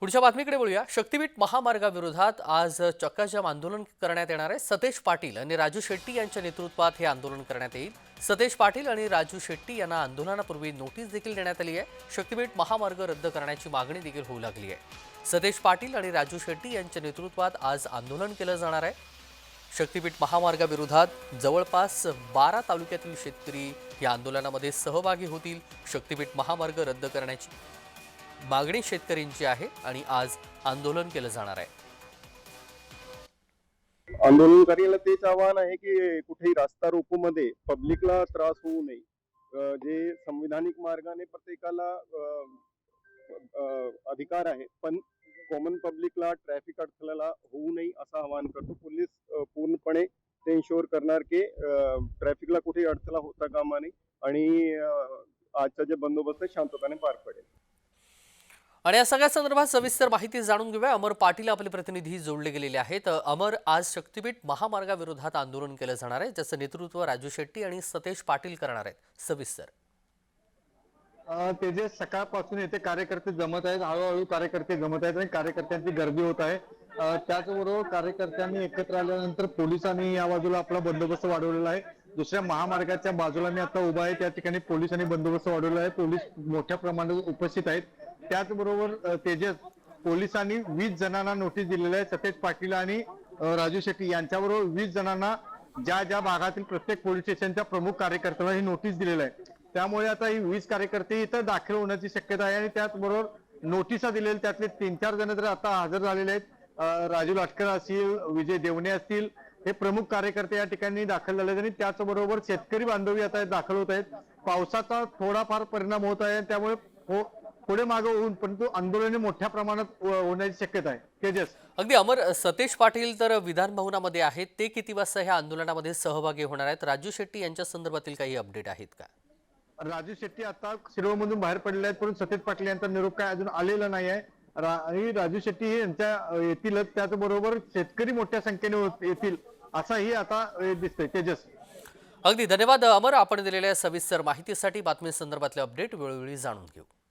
पुढच्या बातमीकडे बोलूया. शक्तीपीठ महामार्गाविरोधात आज चक्काजाम आंदोलन करण्यात येणार आहे. सतेज पाटील आणि राजू शेट्टी यांच्या नेतृत्वात हे आंदोलन करण्यात येईल. सतेज पाटील आणि राजू शेट्टी यांना आंदोलनापूर्वी नोटीस देखील देण्यात आली आहे. शक्तीपीठ महामार्ग रद्द करण्याची मागणी देखील होऊ लागली आहे. सतेज पाटील आणि राजू शेट्टी यांच्या नेतृत्वात आज आंदोलन केलं जाणार आहे. शक्तीपीठ महामार्गाविरोधात जवळपास बारा तालुक्यातील शेतकरी या आंदोलनामध्ये सहभागी होतील. शक्तीपीठ महामार्ग रद्द करण्याची मागणी शेतकऱ्यांची आहे आणि आज आंदोलन केलं जाणार आहे. आंदोलनकारीला तेच आवाहन आहे की कुठेही रास्ता रोको मध्ये पब्लिकला त्रास होऊ नये. जे संविधानिक मार्गाने प्रत्येकाला अधिकार आहे पण कॉमन पब्लिकला ट्रॅफिक अडथळ्याला होऊ नये असं आवाहन करतो. पोलीस पूर्णपणे ते इन्शुअर करणार की ट्रॅफिकला कुठेही अडथळा होता कामा नये आणि आजचा जे बंदोबस्त आहे शांतताने पार पडेल. आणि या सगळ्या संदर्भात सविस्तर माहिती जाणून घेऊया. अमर पाटील आपले प्रतिनिधी जोडले गेलेले आहेत. अमर आज शक्तीपीठ महामार्गाविरोधात आंदोलन केलं जाणार आहे ज्याचं नेतृत्व राजू शेट्टी आणि सतेज पाटील करणार आहेत. सविस्तर. ते जे सकाळपासून येथे कार्यकर्ते जमत आहेत हळूहळू कार्यकर्ते जमत आहेत आणि कार्यकर्त्यांची गर्दी होत आहे. त्याचबरोबर कार्यकर्त्यांनी एकत्र आल्यानंतर पोलिसांनी या बाजूला आपला बंदोबस्त वाढवलेला आहे. दुसऱ्या महामार्गाच्या बाजूला मी आता उभा आहे त्या ठिकाणी पोलिसांनी बंदोबस्त वाढवलेला आहे. पोलीस मोठ्या प्रमाणात उपस्थित आहेत. त्याचबरोबर तेजस पोलिसांनी वीस जणांना नोटीस दिलेली आहे सतेज पाटील आणि राजू शेट्टी. यांच्याबरोबर वीस जणांना ज्या ज्या भागातील प्रत्येक पोलीस स्टेशनच्या प्रमुख कार्यकर्त्याला ही नोटीस दिलेलं आहे. त्यामुळे आता ही वीस कार्यकर्ते इथं दाखल होण्याची शक्यता आहे आणि त्याचबरोबर नोटिसा दिलेल्या त्यातले तीन चार जण तर आता हजर झालेले आहेत राजू लाटकर असतील विजय देवणे असतील हे प्रमुख कार्यकर्ते या ठिकाणी दाखल झाले आहेत आणि त्याचबरोबर शेतकरी बांधवी आता दाखल होत आहेत. पावसाचा थोडाफार परिणाम होत आहे त्यामुळे हो- पुढे मागे होऊन परंतु आंदोलने मोठ्या प्रमाणात अं, होण्याची शक्यता आहे. तेजस अगदी अमर सतेज पाटील तर विधान भवनामध्ये आहेत. ते किती वाजता ह्या आंदोलनामध्ये सहभागी होणार आहेत? राजू शेट्टी यांच्या संदर्भातील काही अपडेट आहेत का? राजू शेट्टी आता शिरोमधून बाहेर पडले आहेत परंतु सतीश पाटील यांचा निरोप काय अजून आलेला नाही आहे. आणि राजू शेट्टी हे यांच्या येतीलच त्याचबरोबर शेतकरी मोठ्या संख्येने होत- येतील असाही आता दिसतंय. तेजस. अगदी धन्यवाद अमर. आपण दिलेल्या सविस्तर माहितीसाठी बातमी संदर्भातले अपडेट वेळोवेळी जाणून घेऊ.